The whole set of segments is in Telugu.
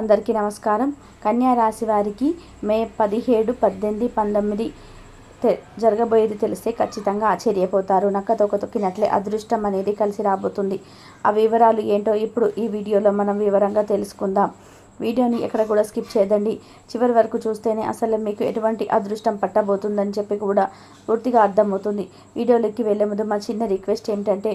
అందరికీ నమస్కారం. కన్యా రాశి వారికి మే పదిహేడు పద్దెనిమిది పంతొమ్మిది జరగబోయేది తెలిస్తే ఖచ్చితంగా ఆశ్చర్యపోతారు. నక్కతోక తొక్కినట్లే అదృష్టం అనేది కలిసి రాబోతుంది. ఆ వివరాలు ఏంటో ఇప్పుడు ఈ వీడియోలో మనం వివరంగా తెలుసుకుందాం. వీడియోని ఎక్కడ కూడా స్కిప్ చేయదండి. చివరి వరకు చూస్తేనే అసలు మీకు ఎటువంటి అదృష్టం పట్టబోతుందని చెప్పి కూడా పూర్తిగా అర్థమవుతుంది. వీడియోలోకి వెళ్ళే ముందు మా చిన్న రిక్వెస్ట్ ఏంటంటే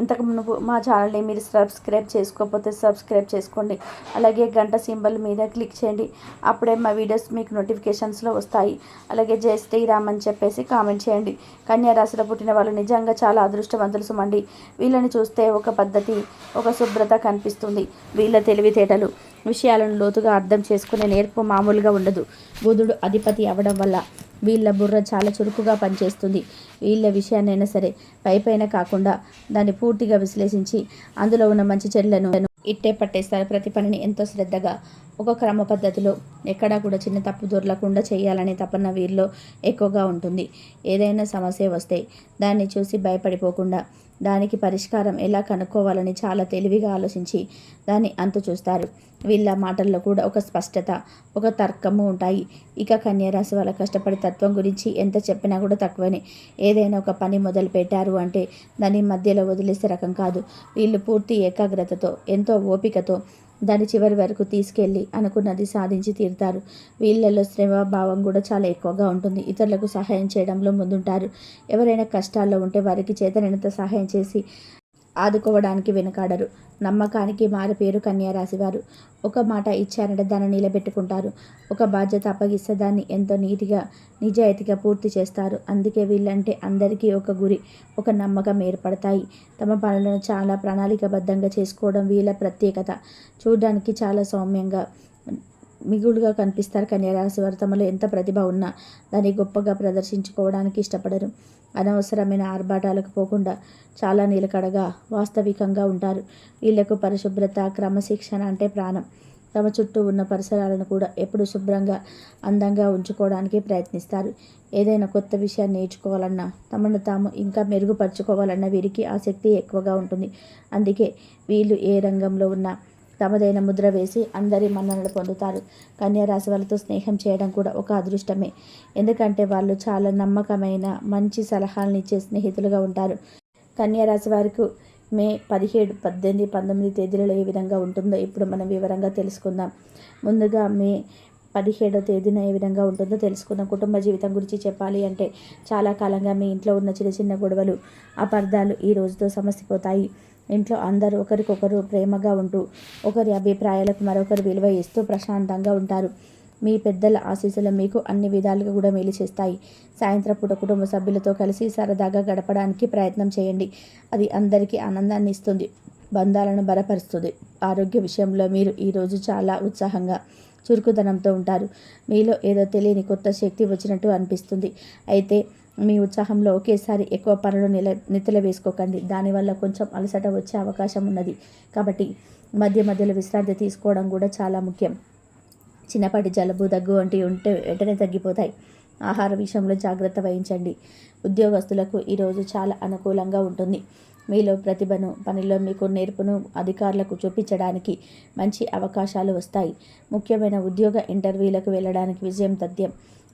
ఇంతకు మునుపు మా ఛానల్ని మీరు సబ్స్క్రైబ్ చేసుకోకపోతే సబ్స్క్రైబ్ చేసుకోండి. అలాగే గంట సింబల్ మీద క్లిక్ చేయండి. అప్పుడే మా వీడియోస్ మీకు నోటిఫికేషన్స్లో వస్తాయి. అలాగే జై శ్రీరామ్ అని చెప్పేసి కామెంట్ చేయండి. కన్యా రాశిలో పుట్టిన వాళ్ళు నిజంగా చాలా అదృష్టవంతులు సుమండి. వీళ్ళని చూస్తే ఒక పద్ధతి ఒక శుభ్రత కనిపిస్తుంది. వీళ్ళ తెలివితేటలు విషయాలను లోతుగా అర్థం చేసుకునే నేర్పు మామూలుగా ఉండదు. బుధుడు అధిపతి అవ్వడం వల్ల వీళ్ళ బుర్ర చాలా చురుకుగా పనిచేస్తుంది. వీళ్ళ విషయాన్నైనా సరే పైపైన కాకుండా దాన్ని పూర్తిగా విశ్లేషించి అందులో ఉన్న మంచి చెడులను ఇట్టే పట్టేస్తారు. ప్రతి పనిని ఎంతో శ్రద్ధగా ఒక క్రమ పద్ధతిలో ఎక్కడా కూడా చిన్న తప్పు దొరలకుండా చేయాలనే తపన వీరిలో ఎక్కువగా ఉంటుంది. ఏదైనా సమస్య వస్తే దాన్ని చూసి భయపడిపోకుండా దానికి పరిష్కారం ఎలా కనుక్కోవాలని చాలా తెలివిగా ఆలోచించి దాన్ని అంత చూస్తారు. వీళ్ళ మాటల్లో కూడా ఒక స్పష్టత ఒక తర్కము ఉంటాయి. ఇక కన్యారాశి వాళ్ళ కష్టపడి తత్వం గురించి ఎంత చెప్పినా కూడా తక్కువనే. ఏదైనా ఒక పని మొదలు పెట్టారు అంటే దాన్ని మధ్యలో వదిలేసే రకం కాదు. వీళ్ళు పూర్తి ఏకాగ్రతతో ఎంతో ఓపికతో దాని చివరి వరకు తీసుకెళ్ళి అనుకున్నది సాధించి తీరుతారు. వీళ్ళల్లో శ్రమ భావం కూడా చాలా ఎక్కువగా ఉంటుంది. ఇతరులకు సహాయం చేయడంలో ముందుంటారు. ఎవరైనా కష్టాల్లో ఉంటే వారికి చేతనైనంత సహాయం చేసి ఆదుకోవడానికి వెనుకాడరు. నమ్మకానికి మారు పేరు కన్యారాశివారు. ఒక మాట ఇచ్చారంటే దాన్ని నిలబెట్టుకుంటారు. ఒక బాధ్యత అప్పగిస్తే దాన్ని ఎంతో నీతిగా నిజాయితీగా పూర్తి చేస్తారు. అందుకే వీళ్ళంటే అందరికీ ఒక గురి ఒక నమ్మకం ఏర్పడతాయి. తమ పనులను చాలా ప్రణాళికబద్ధంగా చేసుకోవడం వీళ్ళ ప్రత్యేకత. చూడడానికి చాలా సౌమ్యంగా మిగులుగా కనిపిస్తారు కన్యారాశి వారు తమలో ఎంత ప్రతిభ ఉన్నా దాన్ని గొప్పగా ప్రదర్శించుకోవడానికి ఇష్టపడరు. అనవసరమైన ఆర్భాటాలకు పోకుండా చాలా నిలకడగా వాస్తవికంగా ఉంటారు. వీళ్ళకు పరిశుభ్రత క్రమశిక్షణ అంటే ప్రాణం. తమ చుట్టూ ఉన్న పరిసరాలను కూడా ఎప్పుడు శుభ్రంగా అందంగా ఉంచుకోవడానికి ప్రయత్నిస్తారు. ఏదైనా కొత్త విషయాన్ని నేర్చుకోవాలన్నా తమను తాము ఇంకా మెరుగుపరుచుకోవాలన్న వీరికి ఆసక్తి ఎక్కువగా ఉంటుంది. అందుకే వీళ్ళు ఏ రంగంలో ఉన్నా తమదైన ముద్ర వేసి అందరి మన్ననలు పొందుతారు. కన్యారాశి వాళ్ళతో స్నేహం చేయడం కూడా ఒక అదృష్టమే. ఎందుకంటే వాళ్ళు చాలా నమ్మకమైన మంచి సలహాలను ఇచ్చే స్నేహితులుగా ఉంటారు. కన్యారాశి వారికి మే పదిహేడు పద్దెనిమిది పంతొమ్మిది తేదీలలో ఏ విధంగా ఉంటుందో ఇప్పుడు మనం వివరంగా తెలుసుకుందాం. ముందుగా మే పదిహేడో తేదీన ఏ విధంగా ఉంటుందో తెలుసుకుందాం. కుటుంబ జీవితం గురించి చెప్పాలి అంటే చాలా కాలంగా మీ ఇంట్లో ఉన్న చిన్న చిన్న గొడవలు అపార్థాలు ఈ రోజుతో సమసిపోతాయి. ఇంట్లో అందరూ ఒకరికొకరు ప్రేమగా ఉంటూ ఒకరి అభిప్రాయాలకు మరొకరు విలువ ఇస్తూ ప్రశాంతంగా ఉంటారు. మీ పెద్దల ఆశీస్సులు మీకు అన్ని విధాలుగా కూడా మేలు చేస్తాయి. సాయంత్రం పూట కుటుంబ సభ్యులతో కలిసి సరదాగా గడపడానికి ప్రయత్నం చేయండి. అది అందరికీ ఆనందాన్ని ఇస్తుంది బంధాలను బలపరుస్తుంది. ఆరోగ్య విషయంలో మీరు ఈరోజు చాలా ఉత్సాహంగా చురుకుదనంతో ఉంటారు. మీలో ఏదో తెలియని కొత్త శక్తి వచ్చినట్టు అనిపిస్తుంది. అయితే మీ ఉత్సాహంలో ఒకేసారి ఎక్కువ పనులు నిల నెత్తిల వేసుకోకండి. దానివల్ల కొంచెం అలసట వచ్చే అవకాశం ఉన్నది. కాబట్టి మధ్య మధ్యలో విశ్రాంతి తీసుకోవడం కూడా చాలా ముఖ్యం. చిన్నపాటి జలుబు దగ్గు వంటి ఉంటే వెంటనే తగ్గిపోతాయి. ఆహార విషయంలో జాగ్రత్త వహించండి. ఉద్యోగస్తులకు ఈరోజు చాలా అనుకూలంగా ఉంటుంది. మీలో ప్రతిభను పనిలో మీకు నేర్పును అధికారులకు చూపించడానికి మంచి అవకాశాలు వస్తాయి. ముఖ్యమైన ఉద్యోగ ఇంటర్వ్యూలకు వెళ్ళడానికి విజయం తథ్యం.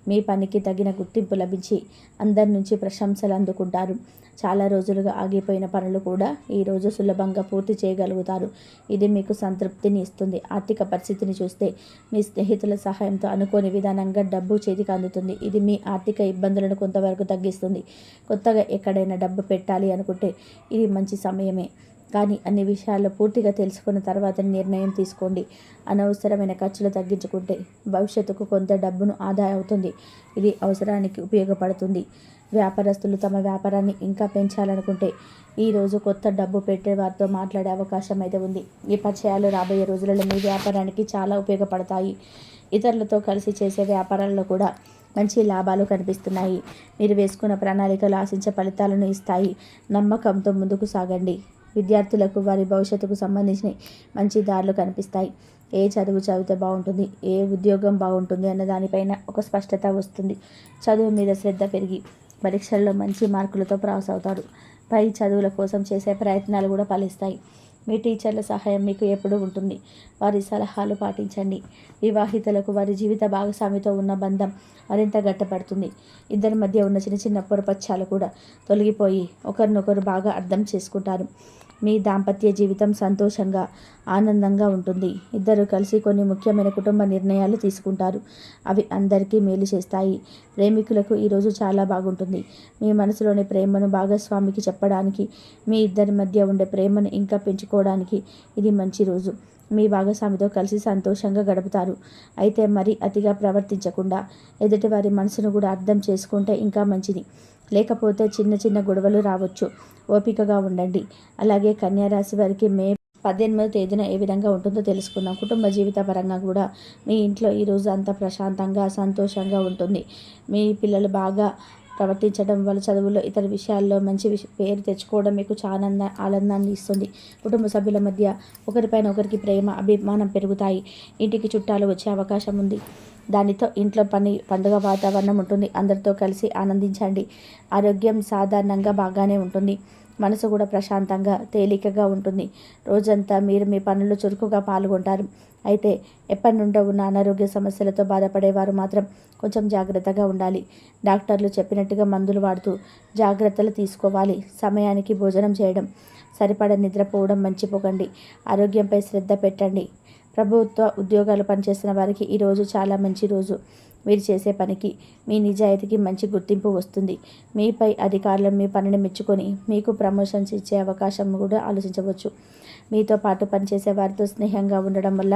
మీ పనికి తగిన గుర్తింపు లభించి అందరి నుంచి ప్రశంసలు అందుకుంటారు. చాలా రోజులుగా ఆగిపోయిన పనులు కూడా ఈరోజు సులభంగా పూర్తి చేయగలుగుతారు. ఇది మీకు సంతృప్తిని ఇస్తుంది. ఆర్థిక పరిస్థితిని చూస్తే మీ స్నేహితుల సహాయంతో అనుకోని విధానంగా డబ్బు చేతికి అందుతుంది. ఇది మీ ఆర్థిక ఇబ్బందులను కొంతవరకు తగ్గిస్తుంది. కొత్తగా ఎక్కడైనా డబ్బు పెట్టాలి అనుకుంటే ఇది మంచి సమయమే. కానీ అన్ని విషయాల్లో పూర్తిగా తెలుసుకున్న తర్వాత నిర్ణయం తీసుకోండి. అనవసరమైన ఖర్చులు తగ్గించుకుంటే భవిష్యత్తుకు కొంత డబ్బును ఆదా అవుతుంది. ఇది అవసరానికి ఉపయోగపడుతుంది. వ్యాపారస్తులు తమ వ్యాపారాన్ని ఇంకా పెంచాలనుకుంటే ఈరోజు కొత్త డబ్బు పెట్టే వారితో మాట్లాడే అవకాశం అయితే ఉంది. ఈ పరిచయాలు రాబోయే రోజులలో మీ వ్యాపారానికి చాలా ఉపయోగపడతాయి. ఇతరులతో కలిసి చేసే వ్యాపారాల్లో కూడా మంచి లాభాలు కనిపిస్తున్నాయి. మీరు వేసుకున్న ప్రణాళికలు ఆశించే ఫలితాలను ఇస్తాయి. నమ్మకంతో ముందుకు సాగండి. విద్యార్థులకు వారి భవిష్యత్తుకు సంబంధించిన మంచి దారులు కనిపిస్తాయి. ఏ చదువు చదివితే బాగుంటుంది ఏ ఉద్యోగం బాగుంటుంది అన్న దానిపైన ఒక స్పష్టత వస్తుంది. చదువు మీద శ్రద్ధ పెరిగి పరీక్షల్లో మంచి మార్కులతో పాస్ అవుతారు. పై చదువుల కోసం చేసే ప్రయత్నాలు కూడా ఫలిస్తాయి. మీ టీచర్ల సహాయం మీకు ఎప్పుడూ ఉంటుంది. వారి సలహాలు పాటించండి. వివాహితులకు వారి జీవిత భాగస్వామితో ఉన్న బంధం మరింత గట్టపడుతుంది. ఇద్దరి మధ్య ఉన్న చిన్న చిన్న పొరపచ్చాలు కూడా తొలగిపోయి ఒకరినొకరు బాగా అర్థం చేసుకుంటారు. మీ దాంపత్య జీవితం సంతోషంగా ఆనందంగా ఉంటుంది. ఇద్దరు కలిసి కొన్ని ముఖ్యమైన కుటుంబ నిర్ణయాలు తీసుకుంటారు. అవి అందరికీ మేలు చేస్తాయి. ప్రేమికులకు ఈరోజు చాలా బాగుంటుంది. మీ మనసులోని ప్రేమను భాగస్వామికి చెప్పడానికి మీ ఇద్దరి మధ్య ఉండే ప్రేమను ఇంకా పెంచుకోవడానికి ఇది మంచి రోజు. మీ భాగస్వామితో కలిసి సంతోషంగా గడుపుతారు. అయితే మరి అతిగా ప్రవర్తించకుండా ఎదుటివారి మనసును కూడా అర్థం చేసుకుంటే ఇంకా మంచిది. లేకపోతే చిన్న చిన్న గొడవలు రావచ్చు. ఓపికగా ఉండండి. అలాగే కన్యారాశి వారికి మే పద్దెనిమిదో తేదీన ఏ విధంగా ఉంటుందో తెలుసుకుందాం. కుటుంబ జీవిత పరంగా కూడా మీ ఇంట్లో ఈరోజు అంత ప్రశాంతంగా సంతోషంగా ఉంటుంది. మీ పిల్లలు బాగా ప్రవర్తించడం వల్ల చదువుల్లో ఇతర విషయాల్లో మంచి విష పేరు తెచ్చుకోవడం మీకు చాలా ఆనందాన్ని ఇస్తుంది. కుటుంబ సభ్యుల మధ్య ఒకరిపైన ఒకరికి ప్రేమ అభిమానం పెరుగుతాయి. ఇంటికి చుట్టాలు వచ్చే అవకాశం ఉంది. దానితో ఇంట్లో పని పండుగ వాతావరణం ఉంటుంది. అందరితో కలిసి ఆనందించండి. ఆరోగ్యం సాధారణంగా బాగానే ఉంటుంది. మనసు కూడా ప్రశాంతంగా తేలికగా ఉంటుంది. రోజంతా మీరు మీ పనుల్లో చురుకుగా పాల్గొంటారు. అయితే ఎప్పటి నుండో ఉన్న అనారోగ్య సమస్యలతో బాధపడేవారు మాత్రం కొంచెం జాగ్రత్తగా ఉండాలి. డాక్టర్లు చెప్పినట్టుగా మందులు వాడుతూ జాగ్రత్తలు తీసుకోవాలి. సమయానికి భోజనం చేయడం సరిపడ నిద్రపోవడం మర్చిపోకండి ఆరోగ్యంపై శ్రద్ధ పెట్టండి. ప్రభుత్వ ఉద్యోగాలు పనిచేస్తున్న వారికి ఈరోజు చాలా మంచి రోజు. మీరు చేసే పనికి మీ నిజాయితీకి మంచి గుర్తింపు వస్తుంది. మీపై అధికారులు మీ పనిని మెచ్చుకొని మీకు ప్రమోషన్స్ ఇచ్చే అవకాశం కూడా ఆలోచించవచ్చు. మీతో పాటు పనిచేసే వారితో స్నేహంగా ఉండడం వల్ల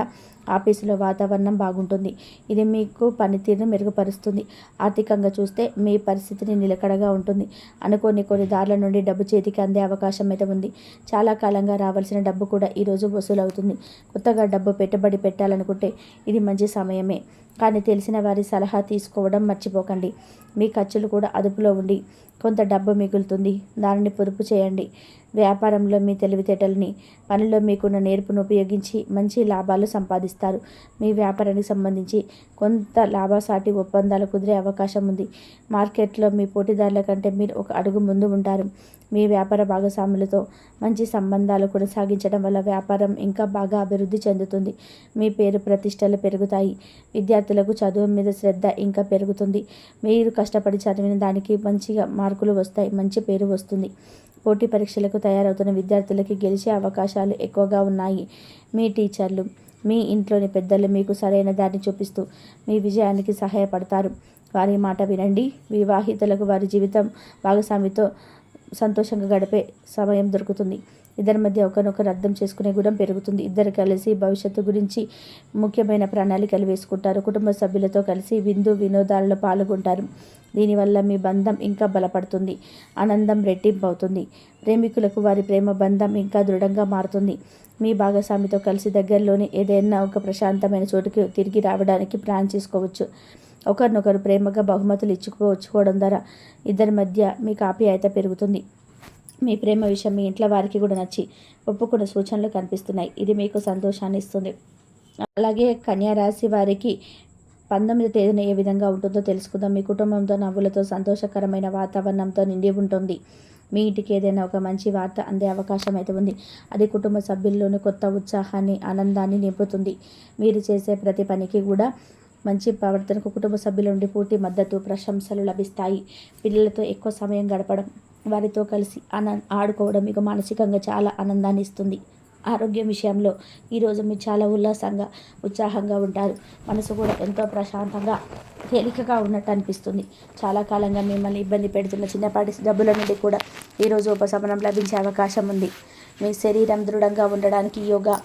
ఆఫీసులో వాతావరణం బాగుంటుంది. ఇది మీకు పనితీరును మెరుగుపరుస్తుంది. ఆర్థికంగా చూస్తే మీ పరిస్థితిని నిలకడగా ఉంటుంది. అనుకోని కొన్ని దారుల నుండి డబ్బు చేతికి అందే అవకాశం అయితే ఉంది. చాలా కాలంగా రావాల్సిన డబ్బు కూడా ఈరోజు వసూలవుతుంది. కొత్తగా డబ్బు పెట్టుబడి పెట్టాలనుకుంటే ఇది మంచి సమయమే. కానీ తెలిసిన వారి సలహా తీసుకోవడం మర్చిపోకండి. మీ ఖర్చులు కూడా అదుపులో ఉండి కొంత డబ్బు మిగులుతుంది. దానిని పొదుపు చేయండి. వ్యాపారంలో మీ తెలివితేటలని పనిలో మీకున్న నేర్పును ఉపయోగించి మంచి లాభాలు సంపాదిస్తారు. మీ వ్యాపారానికి సంబంధించి కొంత లాభసాటి ఒప్పందాలు కుదిరే అవకాశం ఉంది. మార్కెట్లో మీ పోటీదారుల కంటే మీరు ఒక అడుగు ముందు ఉంటారు. మీ వ్యాపార భాగస్వాములతో మంచి సంబంధాలు కొనసాగించడం వల్ల వ్యాపారం ఇంకా బాగా అభివృద్ధి చెందుతుంది. మీ పేరు ప్రతిష్టలు పెరుగుతాయి. విద్యార్థులకు చదువు మీద శ్రద్ధ ఇంకా పెరుగుతుంది. మీరు కష్టపడి చదివిన దానికి మంచిగా మార్కులు వస్తాయి మంచి పేరు వస్తుంది. పోటీ పరీక్షలకు తయారవుతున్న విద్యార్థులకి గెలిచే అవకాశాలు ఎక్కువగా ఉన్నాయి. మీ టీచర్లు మీ ఇంట్లోని పెద్దలు మీకు సరైన దారిని చూపిస్తూ మీ విజయానికి సహాయపడతారు. వారి మాట వినండి. వివాహితులకు వారి జీవితం భాగస్వామితో సంతోషంగా గడిపే సమయం దొరుకుతుంది. ఇద్దరి మధ్య ఒకరినొకరు అర్థం చేసుకునే గుణం పెరుగుతుంది. ఇద్దరు కలిసి భవిష్యత్తు గురించి ముఖ్యమైన ప్రణాళికలు వేసుకుంటారు. కుటుంబ సభ్యులతో కలిసి విందు వినోదాలలో పాల్గొంటారు. దీనివల్ల మీ బంధం ఇంకా బలపడుతుంది. ఆనందం రెట్టింపు అవుతుంది ప్రేమికులకు వారి ప్రేమ బంధం ఇంకా దృఢంగా మారుతుంది. మీ భాగస్వామితో కలిసి దగ్గరలోని ఏదైనా ఒక ప్రశాంతమైన చోటుకి తిరిగి రావడానికి ప్లాన్ చేసుకోవచ్చు. ఒకరినొకరు ప్రేమగా బహుమతులు ఇచ్చుకోవచ్చుకోవడం ద్వారా ఇద్దరి మధ్య మీకు ఆప్యాయత పెరుగుతుంది. మీ ప్రేమ విషయం మీ ఇంట్లో వారికి కూడా నచ్చి ఒప్పుకున్న సూచనలు కనిపిస్తున్నాయి. ఇది మీకు సంతోషాన్ని ఇస్తుంది. అలాగే కన్యారాశి వారికి పంతొమ్మిది తేదీన ఏ విధంగా ఉంటుందో తెలుసుకుందాం. మీ కుటుంబంతో నవ్వులతో సంతోషకరమైన వాతావరణంతో నిండి ఉంటుంది. మీ ఇంటికి ఏదైనా ఒక మంచి వార్త అందే అవకాశం అయితే ఉంది. అది కుటుంబ సభ్యుల్లోని కొత్త ఉత్సాహాన్ని ఆనందాన్ని నింపుతుంది. మీరు చేసే ప్రతి పనికి కూడా మంచి ప్రవర్తనకు కుటుంబ సభ్యుల నుండి పూర్తి మద్దతు ప్రశంసలు లభిస్తాయి. పిల్లలతో ఎక్కువ సమయం గడపడం వారితో కలిసి ఆన ఆడుకోవడం మీకు మానసికంగా చాలా ఆనందాన్ని ఇస్తుంది. ఆరోగ్యం విషయంలో ఈరోజు మీరు చాలా ఉల్లాసంగా ఉత్సాహంగా ఉంటారు. మనసు కూడా ఎంతో ప్రశాంతంగా తేలికగా ఉన్నట్టు అనిపిస్తుంది. చాలా కాలంగా మిమ్మల్ని ఇబ్బంది పెడుతున్న చిన్నపాటి జబ్బుల నుండి కూడా ఈరోజు ఉపశమనం లభించే అవకాశం ఉంది. మీ శరీరం దృఢంగా ఉండడానికి యోగా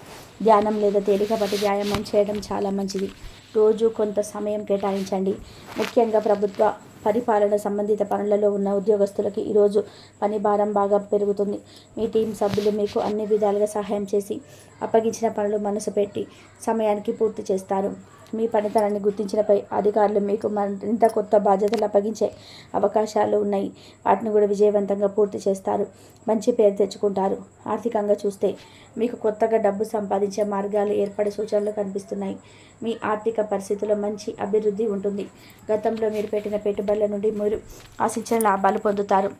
ధ్యానం లేదా తేలికపాటి వ్యాయామం చేయడం చాలా మంచిది. రోజు కొంత సమయం కేటాయించండి. ముఖ్యంగా ప్రభుత్వ పరిపాలన సంబంధిత పనులలో ఉన్న ఉద్యోగస్తులకి ఈరోజు పని భారం బాగా పెరుగుతుంది. మీ టీం సభ్యులు మీకు అన్ని విధాలుగా సహాయం చేసి అప్పగించిన పనులు మనసు పెట్టి సమయానికి పూర్తి చేస్తారు. మీ పనితనాన్ని గుర్తించినపై అధికారులు మీకు మరింత కొత్త బాధ్యతలు అప్పగించే అవకాశాలు ఉన్నాయి. వాటిని కూడా విజయవంతంగా పూర్తి చేస్తారు. మంచి పేరు తెచ్చుకుంటారు. ఆర్థికంగా చూస్తే మీకు కొత్తగా డబ్బు సంపాదించే మార్గాలు ఏర్పడే సూచనలు కనిపిస్తున్నాయి. మీ ఆర్థిక పరిస్థితుల్లో మంచి అభివృద్ధి ఉంటుంది. గతంలో మీరు పెట్టిన పెట్టుబడుల నుండి మీరు ఆశించిన లాభాలు పొందుతారు.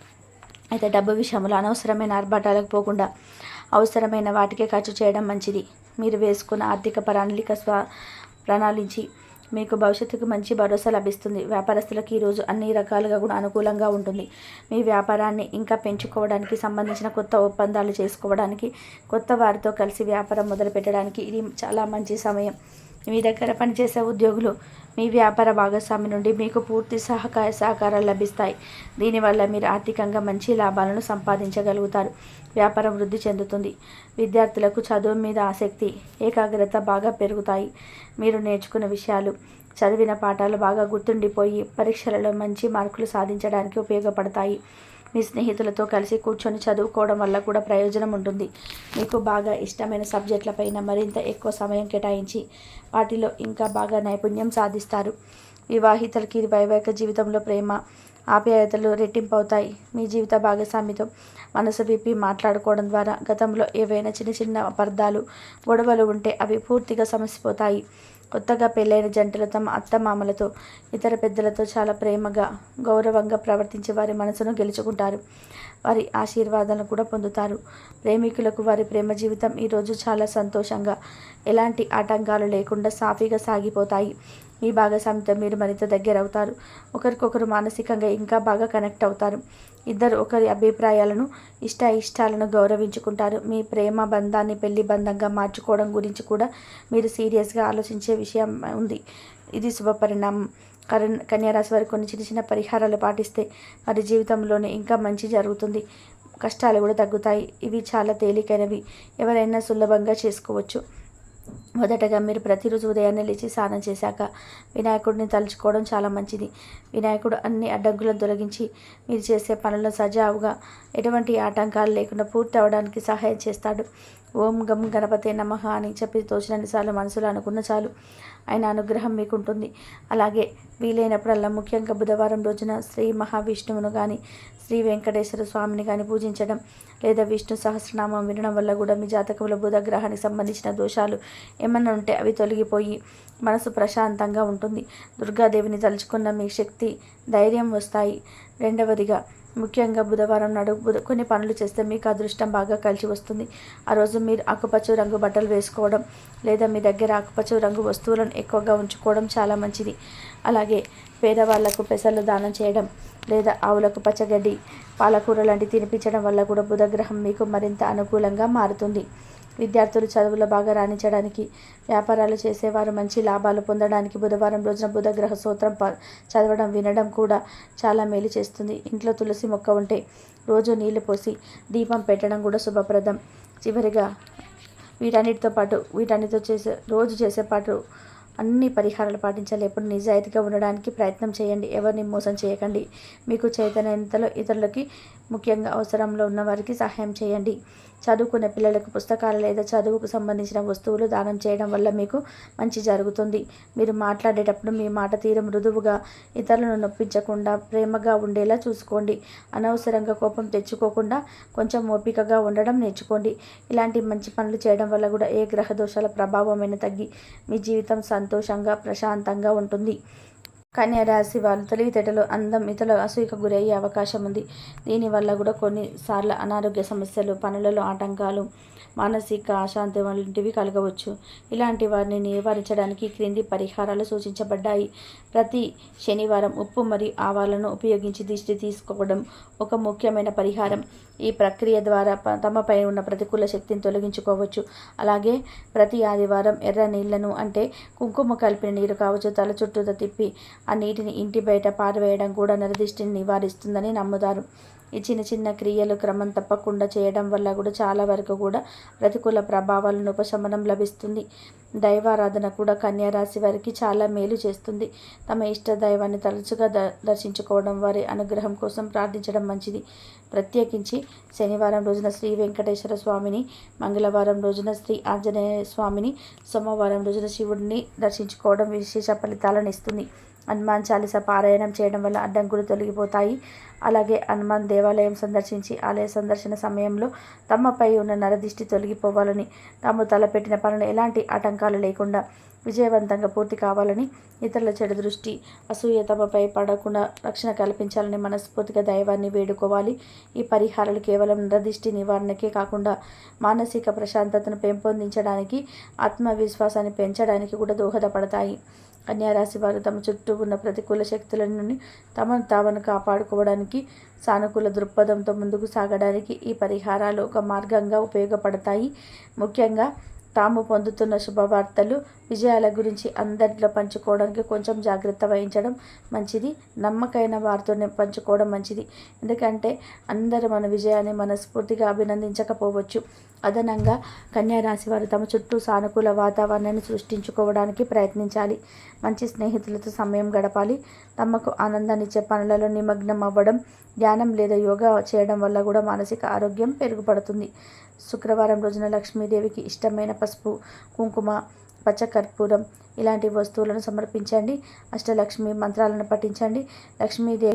అయితే డబ్బు విషయంలో అనవసరమైన ఆర్భాటాలకు పోకుండా అవసరమైన వాటికే ఖర్చు చేయడం మంచిది. మీరు వేసుకున్న ఆర్థిక ప్రణాళిక స్వ ప్రణాళించి. మీకు భవిష్యత్తుకు మంచి భరోసా లభిస్తుంది. వ్యాపారస్తులకు ఈరోజు అన్ని రకాలుగా కూడా అనుకూలంగా ఉంటుంది. మీ వ్యాపారాన్ని ఇంకా పెంచుకోవడానికి సంబంధించిన కొత్త ఒప్పందాలు చేసుకోవడానికి కొత్త వారితో కలిసి వ్యాపారం మొదలుపెట్టడానికి ఇది చాలా మంచి సమయం. మీ దగ్గర పనిచేసే ఉద్యోగులు మీ వ్యాపార భాగస్వామి నుండి మీకు పూర్తి సహకార సహకారాలు లభిస్తాయి. దీనివల్ల మీరు ఆర్థికంగా మంచి లాభాలను సంపాదించగలుగుతారు. వ్యాపారం వృద్ధి చెందుతుంది. విద్యార్థులకు చదువు మీద ఆసక్తి ఏకాగ్రత బాగా పెరుగుతాయి. మీరు నేర్చుకున్న విషయాలు చదివిన పాఠాలు బాగా గుర్తుండిపోయి పరీక్షలలో మంచి మార్కులు సాధించడానికి ఉపయోగపడతాయి. మీ స్నేహితులతో కలిసి కూర్చొని చదువుకోవడం వల్ల కూడా ప్రయోజనం ఉంటుంది. మీకు బాగా ఇష్టమైన సబ్జెక్టులపైన మరింత ఎక్కువ సమయం కేటాయించి వాటిలో ఇంకా బాగా నైపుణ్యం సాధిస్తారు. వివాహితులకి వైవాహిక జీవితంలో ప్రేమ ఆప్యాయతలు రెట్టింపు అవుతాయి మీ జీవిత భాగస్వామితో మనసు విప్పి మాట్లాడుకోవడం ద్వారా గతంలో ఏవైనా చిన్న చిన్న అపార్థాలు గొడవలు ఉంటే అవి పూర్తిగా సమసిపోతాయి. కొత్తగా పెళ్ళైన జంటలు తమ అత్తమామలతో ఇతర పెద్దలతో చాలా ప్రేమగా గౌరవంగా ప్రవర్తించి వారి మనసును గెలుచుకుంటారు. వారి ఆశీర్వాదాలను కూడా పొందుతారు. ప్రేమికులకు వారి ప్రేమ జీవితం ఈరోజు చాలా సంతోషంగా ఎలాంటి ఆటంకాలు లేకుండా సాఫీగా సాగిపోతాయి. మీ భాగస్వామితో మీరు మరింత దగ్గర అవుతారు ఒకరికొకరు మానసికంగా ఇంకా బాగా కనెక్ట్ అవుతారు. ఇద్దరు ఒకరి అభిప్రాయాలను ఇష్ట ఇష్టాలను గౌరవించుకుంటారు. మీ ప్రేమ బంధాన్ని పెళ్ళి బంధంగా మార్చుకోవడం గురించి కూడా మీరు సీరియస్గా ఆలోచించే విషయం ఉంది. ఇది శుభపరిణామం కరణ్ కన్యారాశి వారు కొన్ని చిన్న చిన్న పరిహారాలు పాటిస్తే వారి జీవితంలోనే ఇంకా మంచి జరుగుతుంది. కష్టాలు కూడా తగ్గుతాయి. ఇవి చాలా తేలికైనవి. ఎవరైనా సులభంగా చేసుకోవచ్చు. మొదటగా మీరు ప్రతిరోజు ఉదయాన్నే లేచి స్నానం చేశాక వినాయకుడిని తలుచుకోవడం చాలా మంచిది. వినాయకుడు అన్ని అడ్డంకులను తొలగించి మీరు చేసే పనులను సజావుగా ఎటువంటి ఆటంకాలు లేకుండా పూర్తి అవడానికి సహాయం చేస్తాడు. ఓం గం గణపతి నమ అని చెప్పి తోచినన్నిసార్లు మనసులో అనుకున్న చాలు. ఆయన అనుగ్రహం మీకు ఉంటుంది అలాగే వీలైనప్పుడల్లా ముఖ్యంగా బుధవారం రోజున శ్రీ మహావిష్ణువును కానీ శ్రీ వెంకటేశ్వర స్వామిని కానీ పూజించడం లేదా విష్ణు సహస్రనామం వినడం వల్ల కూడా మీ జాతకంలో బుధగ్రహానికి సంబంధించిన దోషాలు ఏమన్నా ఉంటే అవి తొలగిపోయి మనసు ప్రశాంతంగా ఉంటుంది. దుర్గాదేవిని తలుచుకున్న మీ శక్తి ధైర్యం వస్తాయి. రెండవదిగా ముఖ్యంగా బుధవారం నాడు బుధ కొన్ని పనులు చేస్తే మీకు అదృష్టం బాగా కలిసి వస్తుంది. ఆ రోజు మీరు ఆకుపచ్చ రంగు బట్టలు వేసుకోవడం లేదా మీ దగ్గర ఆకుపచ్చ రంగు వస్తువులను ఎక్కువగా ఉంచుకోవడం చాలా మంచిది. అలాగే పేదవాళ్ళకు పెసలు దానం చేయడం లేదా ఆవులకు పచ్చగడ్డి పాలకూర లాంటి తినిపించడం వల్ల కూడా బుధగ్రహం మీకు మరింత అనుకూలంగా మారుతుంది. విద్యార్థులు చదువులో బాగా రాణించడానికి వ్యాపారాలు చేసేవారు మంచి లాభాలు పొందడానికి బుధవారం రోజున బుధగ్రహ సూత్రం చదవడం వినడం కూడా చాలా మేలు చేస్తుంది. ఇంట్లో తులసి మొక్క ఉంటే రోజు నీళ్ళు పోసి దీపం పెట్టడం కూడా శుభప్రదం. చివరిగా వీటన్నిటితో పాటు వీటన్నిటితో చేసే రోజు చేసే పాటు అన్ని పరిహారాలు పాటించాలి. ఎప్పుడు నిజాయితీగా ఉండడానికి ప్రయత్నం చేయండి. ఎవరిని మోసం చేయకండి. మీకు చైతన్యంతలో ఇతరులకి ముఖ్యంగా అవసరంలో ఉన్న వారికి సహాయం చేయండి. చదువుకునే పిల్లలకు పుస్తకాలు లేదా చదువుకు సంబంధించిన వస్తువులు దానం చేయడం వల్ల మీకు మంచి జరుగుతుంది. మీరు మాట్లాడేటప్పుడు మీ మాట తీరు మృదువుగా ఇతరులను నొప్పించకుండా ప్రేమగా ఉండేలా చూసుకోండి. అనవసరంగా కోపం తెచ్చుకోకుండా కొంచెం ఓపికగా ఉండడం నేర్చుకోండి. ఇలాంటి మంచి పనులు చేయడం వల్ల కూడా ఏ గ్రహ దోషాల ప్రభావమైన తగ్గి మీ జీవితం సంతోషంగా ప్రశాంతంగా ఉంటుంది. కన్యరాశి వాళ్ళు తెలివితేటలు అందం ఇతరుల అసూయకు గురయ్యే అవకాశం ఉంది. దీనివల్ల కూడా కొన్నిసార్లు అనారోగ్య సమస్యలు పనులలో ఆటంకాలు మానసిక అశాంతి వంటివి కలగవచ్చు. ఇలాంటి వారిని నివారించడానికి క్రింది పరిహారాలు సూచించబడ్డాయి. ప్రతి శనివారం ఉప్పు మరియు ఆవాలను ఉపయోగించి దిష్టి తీసుకోవడం ఒక ముఖ్యమైన పరిహారం. ఈ ప్రక్రియ ద్వారా తమపై ఉన్న ప్రతికూల శక్తిని తొలగించుకోవచ్చు. అలాగే ప్రతి ఆదివారం ఎర్ర నీళ్ళను అంటే కుంకుమ కలిపిన నీరు కావచ్చు తల చుట్టూ తిప్పి ఆ నీటిని ఇంటి బయట పారవేయడం కూడా నరదిష్టిని నివారిస్తుందని నమ్ముతారు. ఈ చిన్న చిన్న క్రియలు క్రమం తప్పకుండా చేయడం వల్ల కూడా చాలా వరకు కూడా ప్రతికూల ప్రభావాలను ఉపశమనం లభిస్తుంది. దైవారాధన కూడా కన్యారాశి వారికి చాలా మేలు చేస్తుంది. తమ ఇష్ట దైవాన్ని తరచుగా ద దర్శించుకోవడం వారి అనుగ్రహం కోసం ప్రార్థించడం మంచిది. ప్రత్యేకించి శనివారం రోజున శ్రీ వెంకటేశ్వర స్వామిని మంగళవారం రోజున శ్రీ ఆంజనేయ స్వామిని సోమవారం రోజున శివుడిని దర్శించుకోవడం విశేష ఫలితాలను ఇస్తుంది. హనుమాన్ చాలీస పారాయణం చేయడం వల్ల అడ్డంకులు తొలగిపోతాయి. అలాగే హనుమాన్ దేవాలయం సందర్శించి ఆలయ సందర్శన సమయంలో తమపై ఉన్న నరదిష్టి తొలగిపోవాలని తాము తలపెట్టిన పనులు ఎలాంటి ఆటంకాలు లేకుండా విజయవంతంగా పూర్తి కావాలని ఇతరుల చెడు దృష్టి అసూయ తమపై పడకుండా రక్షణ కల్పించాలని మనస్ఫూర్తిగా దైవాన్ని వేడుకోవాలి. ఈ పరిహారాలు కేవలం నరదిష్టి నివారణకే కాకుండా మానసిక ప్రశాంతతను పెంపొందించడానికి ఆత్మవిశ్వాసాన్ని పెంచడానికి కూడా దోహదపడతాయి. కన్యారాశి వారు తమ చుట్టూ ఉన్న ప్రతికూల శక్తుల నుండి తమను తామను కాపాడుకోవడానికి సానుకూల దృక్పథంతో ముందుకు సాగడానికి ఈ పరిహారాలు ఒక మార్గంగా ఉపయోగపడతాయి. ముఖ్యంగా తాము పొందుతున్న శుభవార్తలు విజయాల గురించి అందరిలో పంచుకోవడానికి కొంచెం జాగ్రత్త వహించడం మంచిది. నమ్మకైన వారితోనే పంచుకోవడం మంచిది. ఎందుకంటే అందరూ మన విజయాన్ని మనస్ఫూర్తిగా అభినందించకపోవచ్చు. అదనంగా కన్యారాశి వారు తమ చుట్టూ సానుకూల వాతావరణాన్ని సృష్టించుకోవడానికి ప్రయత్నించాలి. మంచి స్నేహితులతో సమయం గడపాలి. తమకు ఆనందాన్నిచ్చే పనులలో నిమగ్నం అవ్వడం ధ్యానం లేదా యోగా చేయడం వల్ల కూడా మానసిక ఆరోగ్యం పెరుగుపడుతుంది. శుక్రవారం రోజున లక్ష్మీదేవికి ఇష్టమైన పసుపు కుంకుమ పచ్చకర్పూరం ఇలాంటి వస్తువులను సమర్పించండి. అష్టలక్ష్మి మంత్రాలను పఠించండి. లక్ష్మీదేవి